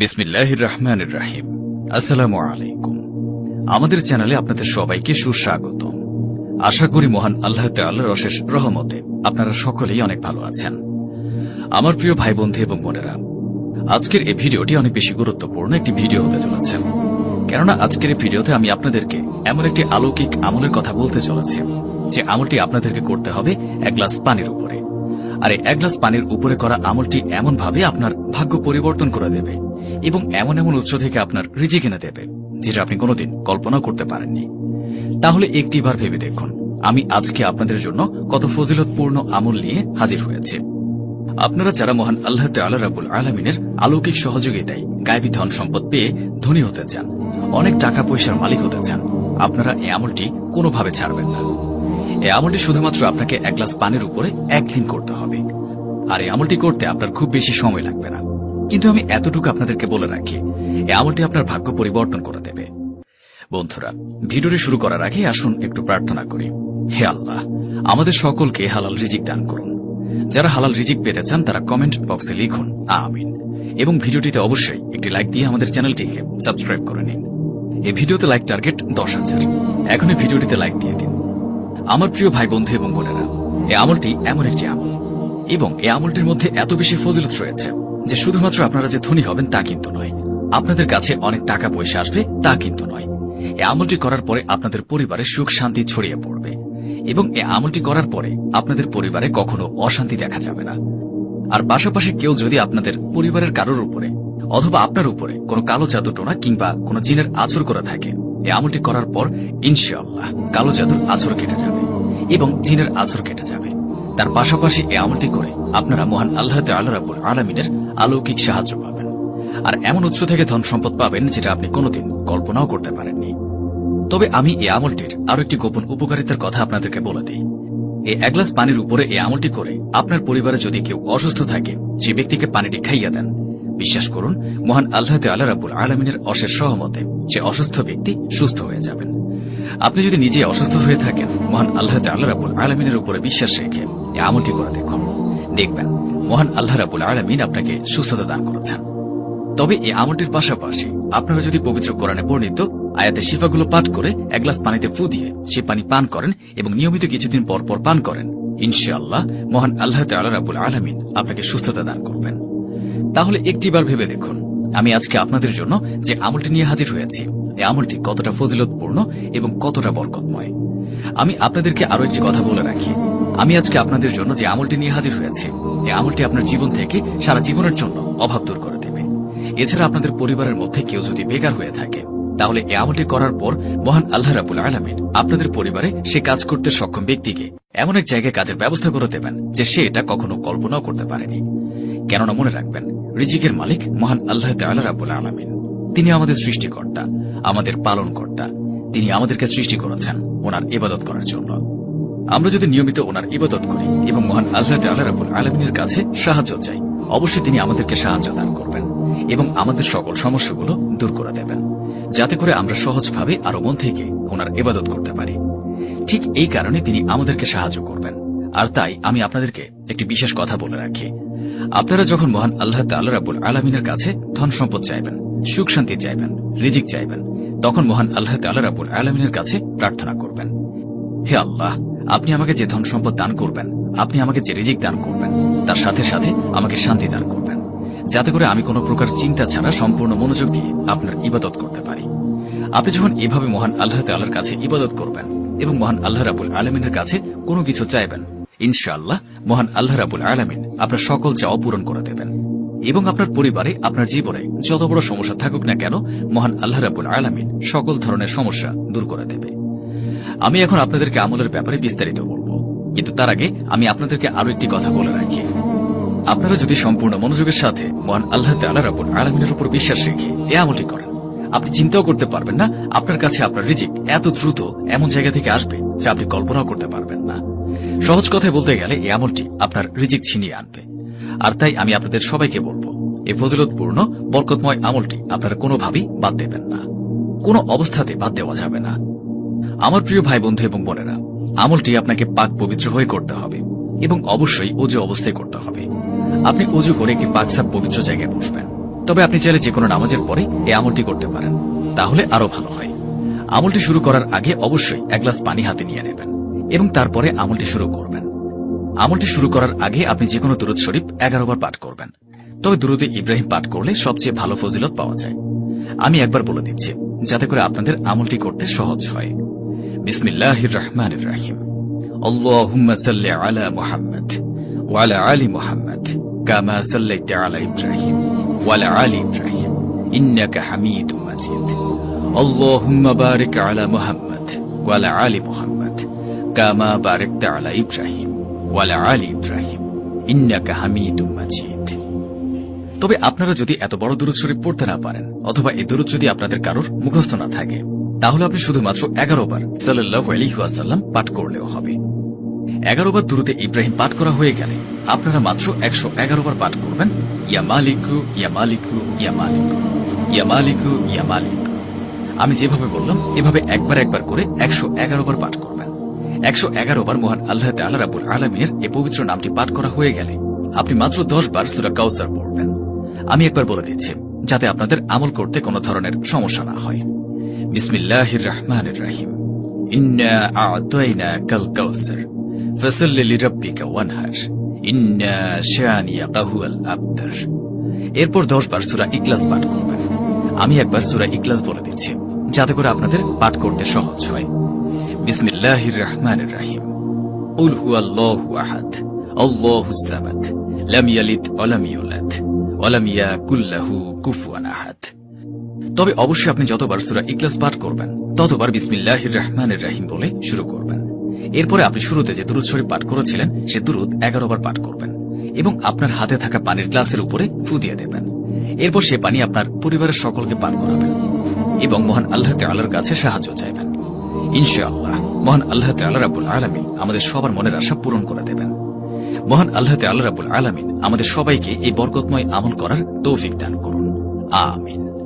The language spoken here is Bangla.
বিসমিল্লাহির রহমানির রাহিম। আসসালামু আলাইকুম। আমাদের চ্যানেলে আপনাদের সবাইকে সুস্বাগত আশা করি মহান আল্লাহ তাল্লাহর অশেষ রহমতে আপনারা সকলেই অনেক ভালো আছেন। আমার প্রিয় ভাই বন্ধু এবং বোনেরা, আজকের এই ভিডিওটি অনেক বেশি গুরুত্বপূর্ণ একটি ভিডিও হতে চলেছে। কেননা আজকের এই ভিডিওতে আমি আপনাদেরকে এমন একটি আলৌকিক আমলের কথা বলতে চলেছি, যে আমলটি আপনাদেরকে করতে হবে এক গ্লাস পানির উপরে। আর এক গ্লাস পানির উপরে করা আমলটি এমন ভাবে আপনার ভাগ্য পরিবর্তন করে দেবে এবং এমন এমন উৎস থেকে আপনার রিজি কিনে দেবে, যেটা আপনি কোনোদিন কল্পনা করতে পারেননি। তাহলে একটিবার ভেবে দেখুন, আমি আজকে আপনাদের জন্য কত ফজিলতপূর্ণ আমল নিয়ে হাজির হয়েছি। আপনারা যারা মহান আল্লাহ তাল্লাহ রাবুল আলমিনের অলৌকিক সহযোগিতায় গায়েবী ধন সম্পদ পেয়ে ধনী হতে চান, অনেক টাকা পয়সার মালিক হতে চান, আপনারা এই আমলটি কোনোভাবে ছাড়বেন না। এই আমলটি শুধুমাত্র আপনাকে এক গ্লাস পানির উপরে একদিন করতে হবে। আর এই আমলটি করতে আপনার খুব বেশি সময় লাগবে না। কিন্তু আমি এতটুকু আপনাদেরকে বলে রাখি এই আমলটি আপনার ভাগ্য পরিবর্তন করে দেবে। বন্ধুরা, ভিডিওটি শুরু করার আগে আসুন একটু প্রার্থনা করি। হে আল্লাহ, আমাদের সকলকে হালাল রিজিক দান করুন। যারা হালাল রিজিক পেতে চান, তারা কমেন্ট বক্সে লিখুন, আমিন। এবং ভিডিওটিতে অবশ্যই একটি লাইক দিয়ে আমাদের চ্যানেলটিকে সাবস্ক্রাইব করে নিন। এই ভিডিওতে লাইক টার্গেট দশ হাজার। এখনই ভিডিওটিতে লাইক দিয়ে দিন। আমার প্রিয় ভাই বন্ধু এবং বোনেরা এই আমলটি এমন একটি আমল। এবং এই আমলটির মধ্যে এত বেশি ফজিলত রয়েছে। যে শুধুমাত্র আপনারা যে ধনী হবেন তা কিন্তু নয়। আপনাদের কাছে অনেক টাকা পয়সা আসবে তা কিন্তু নয়। এই আমলটি করার পরে আপনাদের পরিবারে সুখ, শান্তি ছড়িয়ে পড়বে। এবং এই আমলটি করার পরে আপনাদের পরিবারে কখনো অশান্তি দেখা যাবে না। আর পাশাপাশি কেউ যদি আপনাদের পরিবারের কারোর উপরে অথবা আপনার উপরে কোনো কালো জাদু টোনা কিংবা কোনো জিনের আচর করে থাকে এই আমলটি করার পর ইনশাআল্লাহ কালো জাদুর আচর কেটে যাবে এবং জিনের আচর কেটে যাবে। তার পাশাপাশি এই আমলটি করে আপনারা মহান আল্লাহ আল্লাহ রাবুল আলমিনের অলৌকিক সাহায্য পাবেন। আর এমন উৎস থেকে ধন সম্পদ পাবেন যেটা আপনি কোনোদিন কল্পনাও করতে পারেননি। তবে আমি এই আমলটির আরও একটি গোপন উপকারিতার কথা আপনাদেরকে বলে দিই। এই এক গ্লাস পানির উপরে এই আমলটি করে আপনার পরিবারে যদি কেউ অসুস্থ থাকে সে ব্যক্তিকে পানিটি খাইয়া দেন, বিশ্বাস করুন, মহান আল্লাহ আল্লাহ রাবুল আলমিনের অশেষ সহমতে যে অসুস্থ ব্যক্তি সুস্থ হয়ে যাবেন। আপনি যদি নিজে অসুস্থ হয়ে থাকেন, মহান আল্লাহ আল্লাহ রাবুল আলমিনের উপরে বিশ্বাস রেখে এই আমলটি করে দেখুন। দেখবেন মহান আল্লাহ রাবুল আলমিন আপনাকে সুস্থতা দান করেছেন। তবে এই আমলটির পাশাপাশি আপনারা যদি পবিত্র কোরআনে বর্ণিত আয়াতে শিফাগুলো পাঠ করে এক গ্লাস পানিতে ফু দিয়ে সে পানি পান করেন এবং নিয়মিত কিছুদিন পর পর পান করেন, ইনশাআল্লাহ মহান আল্লাহ তাল্লাহ রাবুল আলমিন আপনাকে সুস্থতা দান করবেন। তাহলে একটিবার ভেবে দেখুন, আমি আজকে আপনাদের জন্য যে আমলটি নিয়ে হাজির হয়েছি, এই আমলটি কতটা ফজিলতপূর্ণ এবং কতটা বরকতময়। আমি আপনাদেরকে আরও একটি কথা বলে রাখি, আমি আজকে আপনাদের জন্য যে আমলটি নিয়ে হাজির হয়েছি এই আমলটি আপনার জীবন থেকে সারা জীবনের জন্য অভাব দূর করে দেবে। এছাড়া আপনাদের পরিবারের মধ্যে কেউ যদি বেকার হয়ে থাকে, তাহলে এই আমলটি করার পর মহান আল্লাহ রাবুল আলমিন আপনাদের পরিবারে সে কাজ করতে সক্ষম ব্যক্তিকে এমন এক জায়গায় কাজের ব্যবস্থা করে দেবেন যে সে এটা কখনো কল্পনাও করতে পারেনি। কেননা মনে রাখবেন, রিজিকের মালিক মহান আল্লাহ তাল্লাহ রাবুল আলমিন। তিনি আমাদের সৃষ্টিকর্তা, আমাদের পালনকর্তা। তিনি আমাদেরকে সৃষ্টি করেছেন ওনার ইবাদত করার জন্য। আমরা যদি নিয়মিত ওনার ইবাদত করি এবং মহান আল্লাহ তাল্লাহ রাবুল আলমিনের কাছে সাহায্য চাই, অবশ্যই তিনি আমাদেরকে সাহায্য দান করবেন এবং আমাদের সকল সমস্যাগুলো দূর করে দেবেন, যাতে করে আমরা সহজভাবে আরও মন থেকে ওনার ইবাদত করতে পারি। ঠিক এই কারণে তিনি আমাদেরকে সাহায্য করবেন। আর তাই আমি আপনাদেরকে একটি বিশেষ কথা বলে রাখি। আপনারা যখন মহান আল্লাহ তাল্লাহ রাবুল আলমিনের কাছে ধন সম্পদ চাইবেন, সুখ শান্তি চাইবেন, রিজিক চাইবেন, তখন মহান আল্লাহ তাল্লাহ রাবুল আলমিনের কাছে প্রার্থনা করবেন। হে আল্লাহ আপনি আমাকে যে ধন সম্পদ দান করবেন, আপনি আমাকে যে রিজিক দান করবেন, তার সাথে সাথে আমাকে শান্তি দান করবেন। যাতে করে আমি কোনো প্রকার চিন্তা ছাড়া সম্পূর্ণ মনোযোগ দিয়ে আপনার ইবাদত করতে পারি। আপনি যখন এভাবে মহান আল্লাহ তাল্লাহর কাছে ইবাদত করবেন এবং মহান আল্লাহ রাবুল আলমিনের কাছে কোনো কিছু চাইবেন, ইনশাআল্লাহ মহান আল্লাহ রাবুল আলমিন আপনার সকল চাওয়া পূরণ করে দেবেন। এবং আপনার পরিবারে, আপনার জীবনে যত বড় সমস্যা থাকুক না কেন, মহান আল্লাহ রাবুল আলমিন সকল ধরনের সমস্যা দূর করে দেবে। আমি এখন আপনাদেরকে আমলের ব্যাপারে বিস্তারিত বলব। কিন্তু তার আগে আমি আপনাদেরকে আরও একটি কথা বলে রাখি। আপনারা যদি সম্পূর্ণ মনোযোগের সাথে মহান আল্লাহ তাল্লাহ রাবুল আলমিনের উপর বিশ্বাস রেখে এ আমলটি করেন, আপনি চিন্তাও করতে পারবেন না, আপনার কাছে আপনার রিজিক এত দ্রুত এমন জায়গা থেকে আসবে যা আপনি কল্পনাও করতে পারবেন না। সহজ কথায় বলতে গেলে এই আমলটি আপনার রিজিক ছিনিয়ে আনবে। আর তাই আমি আপনাদের সবাইকে বলব, এই ফজিলতপূর্ণ, বরকতময় আমলটি আপনারা কোনোভাবেই বাদ দেবেন না। কোনো অবস্থাতে বাদ দেওয়া যাবে না। আমার প্রিয় ভাই বন্ধু এবং বোনেরা, আমলটি আপনাকে পাক পবিত্র হয়ে করতে হবে এবং অবশ্যই অজু অবস্থায় করতে হবে। আপনি অজু করে একটি পাকসাপ পবিত্র জায়গায় বসবেন। তবে আপনি চাইলে যে কোনো নামাজের পরে এই আমলটি করতে পারেন, তাহলে আরও ভালো হয়। আমলটি শুরু করার আগে অবশ্যই এক গ্লাস পানি হাতে নিয়ে নেবেন এবং তারপরে আমলটি শুরু করবেন। আমলটি শুরু করার আগে আপনি যে কোনো দুরুদ শরীফ এগারো বার পাঠ করবেন। তবে দুরুদে ইব্রাহিম পাঠ করলে সবচেয়ে ভালো ফজিলত পাওয়া যায়। আমি একবার বলে দিচ্ছি, যাতে করে আপনাদের আমলটি করতে সহজ হয়। বিসমিল্লাহির রহমানির রাহিম আল্লাহুম্মা সাল্লি আলা মুহাম্মদ ওয়া আলা আলি মুহাম্মদ কামা সাল্লাইতা আলা ইব্রাহিম ওয়া আলা আলি ইব্রাহিম। ইন্নাকা হামিদুম মাজিদ। আল্লাহুম্মা বারিক আলা মুহাম্মদ ওয়া আলা আলি মুহাম্মদ কামা বারাকতা আলা ইব্রাহিম ওয়া আলা আলি ইব্রাহিম। ইন্নাকা হামিদুম মাজিদ। তবে আপনারা যদি এত বড় দূরত শরীফ পড়তে না পারেন অথবা এই দূরত যদি আপনাদের কারোর মুখস্থ না থাকে তাহলে আপনি শুধুমাত্র এগারো বার সাল্লাহ আলহিহাসাল্লাম পাঠ করলেও হবে। এগারো বার দূরতে ইব্রাহিম পাঠ করা হয়ে গেলে আপনারা মাত্র একশো এগারো বার পাঠ করবেন, ইয়া মালিকু ইয়া মালিকু ইয়া মালিকু ইয়া মালিকু ইয়া মালিকু। আমি যেভাবে বললাম, এভাবে একবার একবার করে একশো এগারো বার পাঠ করবেন। একশো এগারো বার মহান আল্লাহ তাল্লাহ রাবুল আলমিনের এই পবিত্র নামটি পাঠ করা হয়ে গেলে আপনি মাত্র দশ বার সুরা কাউসার পড়বেন। আমি একবার বলে দিচ্ছি, যাতে আপনাদের আমল করতে কোনো ধরনের সমস্যা না হয়। বিসমিল্লাহির রহমানির রাহিম ইন্না আ'তাইনা কাল কাউসার ফাসাল্লি লিরাব্বিকা ওয়ানহার ইন্না শানিয়াকা হুয়াল আবতার এরপর দশ বার সুরা ইখলাস পাঠ করবেন আমি একবার সুরা ইখলাস বলে দিচ্ছি যাতে করে আপনাদের পাঠ করতে সহজ হয় বিসমিল্লাহির রহমানির রাহিম قل هو الله أحد الله الصمد لم يلد ولم يولد ولم يكن له كفوا أحد তবে অবশ্যই আপনি যতবার সূরা ইখলাস পাঠ করবেন, ততবার বিসমিল্লাহির রহমানির রহিম বলে শুরু করবেন। এরপরে আপনি শুরুতে যে দুরুদ শরীফ পাঠ করেছিলেন, সে দুরুদ এগারো বার পাঠ করবেন এবং আপনার হাতে থাকা পানির গ্লাসের উপরে ফু দিয়ে দেবেন। এরপর সে পানি আপনার পরিবারের সকলকে পান করাবেন এবং মহান আল্লাহ তাআলার কাছে সাহায্য চাইবেন। ইনশাআল্লাহ, মহান আল্লাহ তাআলা রাব্বুল আলামিন আমাদের সবার মনের আশা পূরণ করে দেবেন। মহান আল্লাহ তাআলা রাব্বুল আলামিন আমাদের সবাইকে এই বরকতময় আমল করার তৌফিক দান করুন। আমিন।